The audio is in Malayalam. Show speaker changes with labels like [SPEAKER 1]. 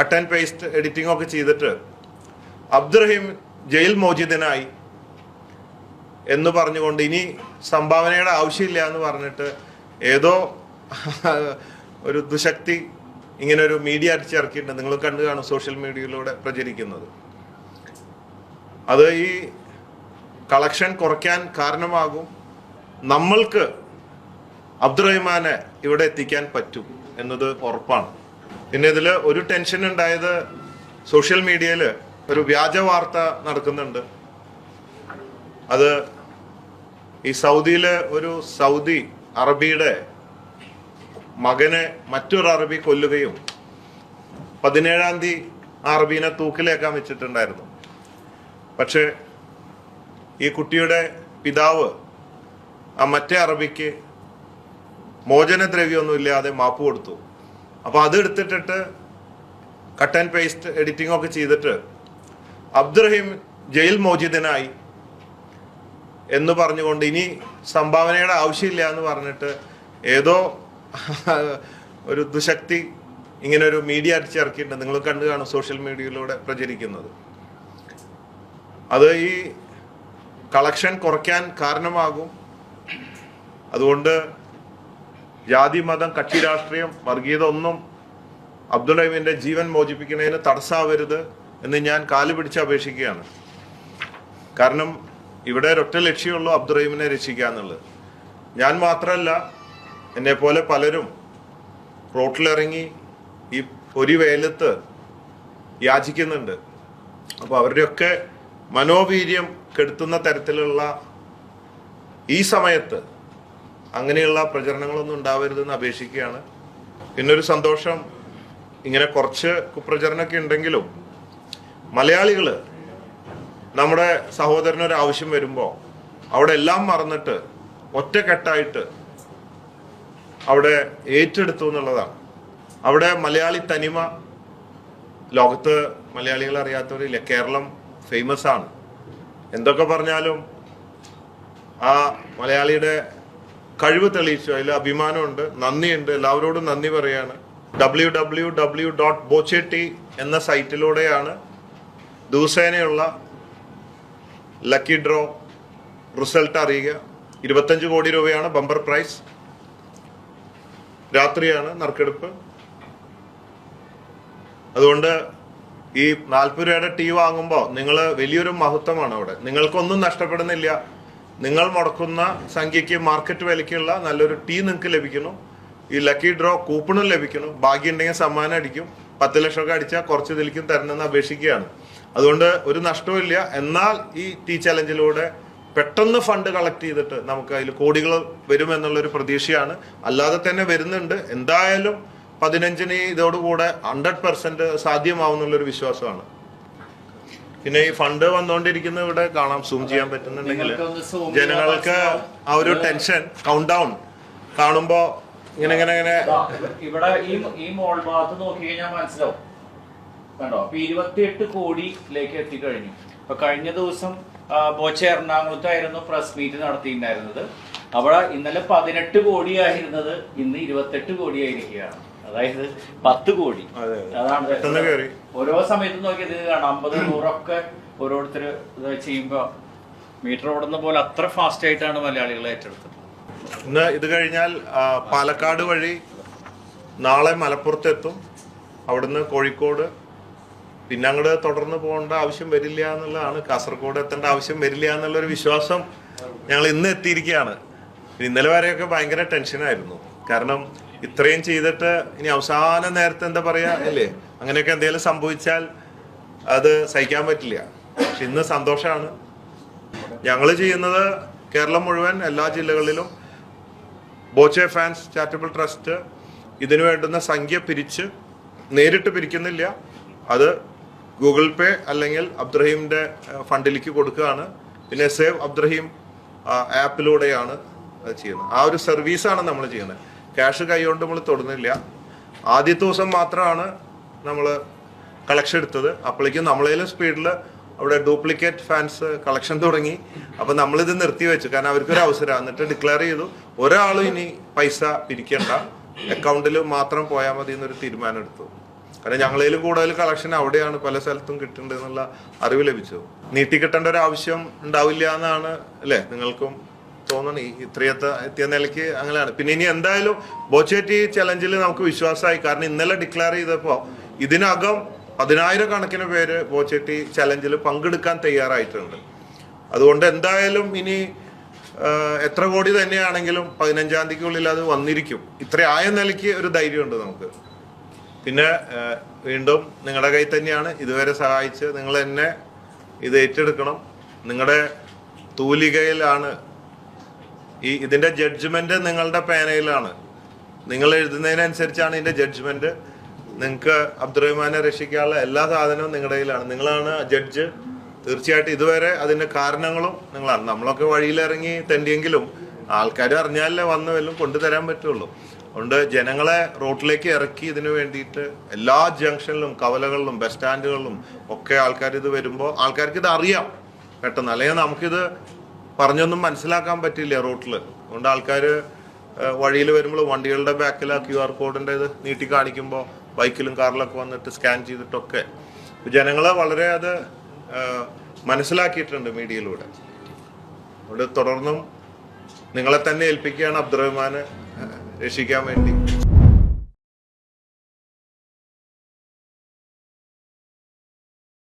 [SPEAKER 1] കട്ട് ആൻഡ് പേസ്റ്റ് എഡിറ്റിംഗ് ഒക്കെ ചെയ്തിട്ട് അബ്ദുറഹീം ജയിൽ മോചിതനായി എന്ന് പറഞ്ഞുകൊണ്ട് ഇനി സംഭാവനയുടെ ആവശ്യമില്ല എന്ന് പറഞ്ഞിട്ട് ഏതോ ഒരു ദുശക്തി ഇങ്ങനെ ഒരു മീഡിയ അടിച്ചിറക്കിയിട്ടുണ്ട് നിങ്ങൾ കണ്ടു കാണും സോഷ്യൽ മീഡിയയിലൂടെ പ്രചരിക്കുന്നത്. അത് ഈ കളക്ഷൻ കുറയ്ക്കാൻ കാരണമാകും. നമ്മൾക്ക് അബ്ദുറഹിമാനെ ഇവിടെ എത്തിക്കാൻ പറ്റും എന്നത് ഉറപ്പാണ്. പിന്നെ ഇതിൽ ഒരു ടെൻഷൻ ഉണ്ടായത് സോഷ്യൽ മീഡിയയിൽ ഒരു വ്യാജ വാർത്ത നടക്കുന്നുണ്ട്. അത് ഈ സൗദിയിലെ ഒരു സൗദി അറബിയുടെ മകനെ മറ്റൊരു അറബി കൊല്ലുകയും പതിനേഴാം തീയതി ആ അറബീനെ തൂക്കിലേക്കാൻ വെച്ചിട്ടുണ്ടായിരുന്നു. പക്ഷേ ഈ കുട്ടിയുടെ പിതാവ് ആ മറ്റേ അറബിക്ക് മോചനദ്രവ്യമൊന്നും ഇല്ലാതെ മാപ്പ് കൊടുത്തു. അപ്പോൾ അത് എടുത്തിട്ടിട്ട് കട്ട് ആൻഡ് പേസ്റ്റ് എഡിറ്റിംഗ് ഒക്കെ ചെയ്തിട്ട് അബ്ദുറഹീം ജയിൽ മോചിതനായി എന്ന് പറഞ്ഞുകൊണ്ട് ഇനി സംഭാവനയുടെ ആവശ്യമില്ല എന്ന് പറഞ്ഞിട്ട് ഏതോ ഒരു ദുശക്തി ഇങ്ങനെ ഒരു മീഡിയ അടിച്ചിറക്കിയിട്ടുണ്ട്. നിങ്ങൾ കണ്ടു കാണും സോഷ്യൽ മീഡിയയിലൂടെ പ്രചരിക്കുന്നത്. അത് ഈ കളക്ഷൻ കുറയ്ക്കാൻ കാരണമാകും. അതുകൊണ്ട് ജാതി മതം കക്ഷി രാഷ്ട്രീയം വർഗീയത ഒന്നും അബ്ദുൾ റഹീമിന്റെ ജീവൻ മോചിപ്പിക്കുന്നതിന് തടസ്സാവരുത് എന്ന് ഞാൻ കാൽ പിടിച്ച് അപേക്ഷിക്കുകയാണ്. കാരണം ഇവിടെ ഒരൊറ്റ ലക്ഷ്യമുള്ളൂ അബ്ദുൾ റഹീമിനെ രക്ഷിക്കുക എന്നുള്ളത്. ഞാൻ മാത്രമല്ല എന്നെ പോലെ പലരും റോട്ടിലിറങ്ങി ഈ ഒരു വേലത്ത് യാചിക്കുന്നുണ്ട്. അപ്പോൾ അവരുടെയൊക്കെ മനോവീര്യം കെടുത്തുന്ന തരത്തിലുള്ള ഈ സമയത്ത് അങ്ങനെയുള്ള പ്രചരണങ്ങളൊന്നും ഉണ്ടാവരുതെന്ന് അപേക്ഷിക്കുകയാണ്. പിന്നൊരു സന്തോഷം ഇങ്ങനെ കുറച്ച് കുപ്രചരണമൊക്കെ ഉണ്ടെങ്കിലും മലയാളികൾ നമ്മുടെ സഹോദരനൊരു ആവശ്യം വരുമ്പോൾ അവിടെ എല്ലാം മറന്നിട്ട് ഒറ്റക്കെട്ടായിട്ട് അവിടെ ഏറ്റെടുത്തു എന്നുള്ളതാണ്. അവിടെ മലയാളി തനിമ ലോകത്ത് മലയാളികൾ അറിയാത്തവരില്ല കേരളം ഫേമസ് ആണ്. എന്തൊക്കെ പറഞ്ഞാലും ആ മലയാളിയുടെ കഴിവ് തെളിയിച്ചു. അതിൽ അഭിമാനമുണ്ട് നന്ദിയുണ്ട്. എല്ലാവരോടും നന്ദി പറയാണ്. W W W dot Bochetty എന്ന സൈറ്റിലൂടെയാണ് ദിവസേനയുള്ള ലക്കി ഡ്രോ റിസൾട്ട് അറിയുക. ഇരുപത്തഞ്ച് കോടി രൂപയാണ് ബമ്പർ പ്രൈസ്. രാത്രിയാണ് നറുക്കെടുപ്പ്. അതുകൊണ്ട് ഈ നാൽപ്പത് രൂപയുടെ ടീ വാങ്ങുമ്പോൾ നിങ്ങൾ വലിയൊരു മഹത്വമാണ് അവിടെ. നിങ്ങൾക്കൊന്നും നഷ്ടപ്പെടുന്നില്ല. നിങ്ങൾ മുടക്കുന്ന സംഖ്യയ്ക്ക് മാർക്കറ്റ് വിലയ്ക്കുള്ള നല്ലൊരു ടീ നിങ്ങൾക്ക് ലഭിക്കുന്നു. ഈ ലക്കി ഡ്രോ കൂപ്പണും ലഭിക്കുന്നു. ഭാഗ്യം ഉണ്ടെങ്കിൽ സമ്മാനം അടിക്കും. പത്ത് ലക്ഷമൊക്കെ അടിച്ചാൽ കുറച്ച് ഇതിലേക്കും തരണമെന്ന് അപേക്ഷിക്കുകയാണ്. അതുകൊണ്ട് ഒരു നഷ്ടമില്ല എന്നാൽ ഈ ടീ ചലഞ്ചിലൂടെ പെട്ടെന്ന് ഫണ്ട് കളക്ട് ചെയ്തിട്ട് നമുക്ക് അതിൽ കോടികൾ വരുമെന്നുള്ളൊരു പ്രതീക്ഷയാണ്. അല്ലാതെ തന്നെ വരുന്നുണ്ട്. എന്തായാലും പതിനഞ്ചിന് ഇതോടുകൂടെ ഹൺഡ്രഡ് പെർസെന്റ് സാധ്യമാവുന്നുള്ളൊരു വിശ്വാസമാണ്. പിന്നെ ഈ ഫണ്ട് വന്നുകൊണ്ടിരിക്കുന്ന ഇവിടെ കാണാം സൂം ചെയ്യാൻ പറ്റുന്നുണ്ടെങ്കിൽ. ജനങ്ങൾക്ക് ആ ഒരു ടെൻഷൻ കൗണ്ട് ഡൗൺ കാണുമ്പോ ഇങ്ങനെ ഇങ്ങനെ ഇങ്ങനെ.
[SPEAKER 2] ഇവിടെ ഈ ഈ മോൾ ഭാഗത്ത് നോക്കി കഴിഞ്ഞാൽ മനസ്സിലാവും. കണ്ടോ? അപ്പൊ ഇരുപത്തിയെട്ട് കോടിയിലേക്ക് എത്തിക്കഴിഞ്ഞു. അപ്പൊ കഴിഞ്ഞ ദിവസം ബോച്ച എറണാകുളത്തായിരുന്നു പ്രസ് മീറ്റ് നടത്തിയിട്ടുണ്ടായിരുന്നത്. അവിടെ ഇന്നലെ പതിനെട്ട് കോടിയായിരുന്നത്. ഇന്ന് ഇരുപത്തെട്ട് കോടിയായിരിക്കുകയാണ്. അതായത് പത്ത് കോടി.
[SPEAKER 1] അതെ, അതെ.
[SPEAKER 2] അതാണ്. ഓരോ സമയത്തും നോക്കിയത് കാണാം. അമ്പത് നൂറൊക്കെ ഓരോരുത്തർ ഇത് ചെയ്യുമ്പോ മീറ്റർ ഓടുന്ന പോലെ അത്ര ഫാസ്റ്റ് ആയിട്ടാണ് മലയാളികൾ ഏറ്റെടുത്തത്
[SPEAKER 1] ഇന്ന് ഇത് കഴിഞ്ഞാൽ പാലക്കാട് വഴി നാളെ മലപ്പുറത്തെത്തും. അവിടുന്ന് കോഴിക്കോട് പിന്നെ അങ്ങോട്ട് തുടർന്ന് പോകേണ്ട ആവശ്യം വരില്ല എന്നുള്ളതാണ്. കാസർഗോഡ് എത്തേണ്ട ആവശ്യം വരില്ല എന്നുള്ളൊരു വിശ്വാസം ഞങ്ങൾ ഇന്ന് എത്തിയിരിക്കുകയാണ്. ഇന്നലെ വരെയൊക്കെ ഭയങ്കര ടെൻഷനായിരുന്നു കാരണം ഇത്രയും ചെയ്തിട്ട് ഇനി അവസാന നേരത്തെ എന്താ പറയാ അല്ലേ? അങ്ങനെയൊക്കെ എന്തെങ്കിലും സംഭവിച്ചാൽ അത് സഹിക്കാൻ പറ്റില്ല. പക്ഷെ ഇന്ന് സന്തോഷമാണ് ഞങ്ങൾ ചെയ്യുന്നത് കേരളം മുഴുവൻ എല്ലാ ജില്ലകളിലും ബോച്ചെ ഫാൻസ് ചാരിറ്റബിൾ ട്രസ്റ്റ് ഇതിനു വേണ്ടുന്ന സംഖ്യ പിരിച്ച് നേരിട്ട് പിരിക്കുന്നില്ല. അത് ഗൂഗിൾ പേ അല്ലെങ്കിൽ അബ്ദുറഹീമിന്റെ ഫണ്ടിലേക്ക് കൊടുക്കുകയാണ്. പിന്നെ സേവ് അബ്ദുറഹീം ആപ്പിലൂടെയാണ് ചെയ്യുന്നത്. ആ ഒരു സർവീസാണ് നമ്മൾ ചെയ്യുന്നത്. ക്യാഷ് കൈകൊണ്ട് നമ്മൾ തൊടുന്നില്ല. ആദ്യത്തെ ദിവസം മാത്രമാണ് നമ്മൾ കളക്ഷൻ എടുത്തത്. അപ്പോഴേക്കും നമ്മളേലും സ്പീഡിൽ അവിടെ ഡ്യൂപ്ലിക്കേറ്റ് ഫാൻസ് കളക്ഷൻ തുടങ്ങി. അപ്പൊ നമ്മളിത് നിർത്തി വെച്ചു. കാരണം അവർക്കൊരു അവസരം. എന്നിട്ട് ഡിക്ലെയർ ചെയ്തു. ഒരാളും ഇനി പൈസ പിരിക്കണ്ട. അക്കൗണ്ടിൽ മാത്രം പോയാൽ മതി എന്നൊരു തീരുമാനം എടുത്തു. കാരണം ഞങ്ങളതിൽ കൂടുതൽ കളക്ഷൻ അവിടെയാണ് പല സ്ഥലത്തും കിട്ടേണ്ടതെന്നുള്ള എന്നുള്ള അറിവ് ലഭിച്ചു. നീട്ടിക്കിട്ടേണ്ട ഒരു ആവശ്യം ഉണ്ടാവില്ല എന്നാണ് അല്ലേ നിങ്ങൾക്കും തോന്നണി. ഇത്രയത്തെ എത്തിയ നിലയ്ക്ക് അങ്ങനെയാണ്. പിന്നെ ഇനി എന്തായാലും ബോച്ചേറ്റി ചലഞ്ചിൽ നമുക്ക് വിശ്വാസമായി. കാരണം ഇന്നലെ ഡിക്ലെയർ ചെയ്തപ്പോൾ ഇതിനകം പതിനായിരക്കണക്കിന് പേര് പോച്ചെട്ടി ചലഞ്ചിൽ പങ്കെടുക്കാൻ തയ്യാറായിട്ടുണ്ട്. അതുകൊണ്ട് എന്തായാലും ഇനി എത്ര കോടി തന്നെയാണെങ്കിലും പതിനഞ്ചാം തീയതിക്കുള്ളിൽ അത് വന്നിരിക്കും. ഇത്ര ആയ നിലയ്ക്ക് ഒരു ധൈര്യമുണ്ട് നമുക്ക്. പിന്നെ വീണ്ടും നിങ്ങളുടെ കയ്യിൽ തന്നെയാണ്. ഇതുവരെ സഹായിച്ച് നിങ്ങൾ എന്നെ ഇത് ഏറ്റെടുക്കണം. നിങ്ങളുടെ തൂലികയിലാണ്. ഈ ഇതിന്റെ ജഡ്ജ്മെന്റ് നിങ്ങളുടെ പേനയിലാണ്. നിങ്ങൾ എഴുതുന്നതിനനുസരിച്ചാണ് ഇതിന്റെ ജഡ്ജ്മെന്റ് നിങ്ങൾക്ക് അബ്ദുറഹ്മാനെ രക്ഷിക്കാനുള്ള എല്ലാ സാധനവും നിങ്ങളുടെ കയ്യിലാണ്. നിങ്ങളാണ് ജഡ്ജ് തീർച്ചയായിട്ടും ഇതുവരെ അതിന്റെ കാരണങ്ങളും നിങ്ങളാണ്. നമ്മളൊക്കെ വഴിയിലിറങ്ങി തെണ്ടിയെങ്കിലും ആൾക്കാർ അറിഞ്ഞാലേ വന്ന് വല്ലതും കൊണ്ടുതരാൻ പറ്റുള്ളൂ. അതുകൊണ്ട് ജനങ്ങളെ റോട്ടിലേക്ക് ഇറക്കി ഇതിന് വേണ്ടിയിട്ട് എല്ലാ ജംഗ്ഷനിലും കവലകളിലും ബസ് സ്റ്റാൻഡുകളിലും ഒക്കെ ആൾക്കാർ ഇത് വരുമ്പോൾ ആൾക്കാർക്ക് ഇത് അറിയാം. പെട്ടെന്ന്. അല്ലെങ്കിൽ നമുക്കിത് പറഞ്ഞൊന്നും മനസ്സിലാക്കാൻ പറ്റില്ല റോട്ടിൽ അതുകൊണ്ട് ആൾക്കാർ വഴിയിൽ വരുമ്പോൾ വണ്ടികളുടെ ബാക്കിൽ ആ ക്യു ആർ കോഡിന്റെ ഇത് നീട്ടി കാണിക്കുമ്പോൾ ബൈക്കിലും കാറിലൊക്കെ വന്നിട്ട് സ്കാൻ ചെയ്തിട്ടൊക്കെ. ജനങ്ങൾ വളരെ അത് മനസ്സിലാക്കിയിട്ടുണ്ട് മീഡിയയിലൂടെ. അതുകൊണ്ട് തുടർന്നും നിങ്ങളെ തന്നെ ഏൽപ്പിക്കുകയാണ് അബ്ദുറഹ്മാനെ രക്ഷിക്കാൻ വേണ്ടി.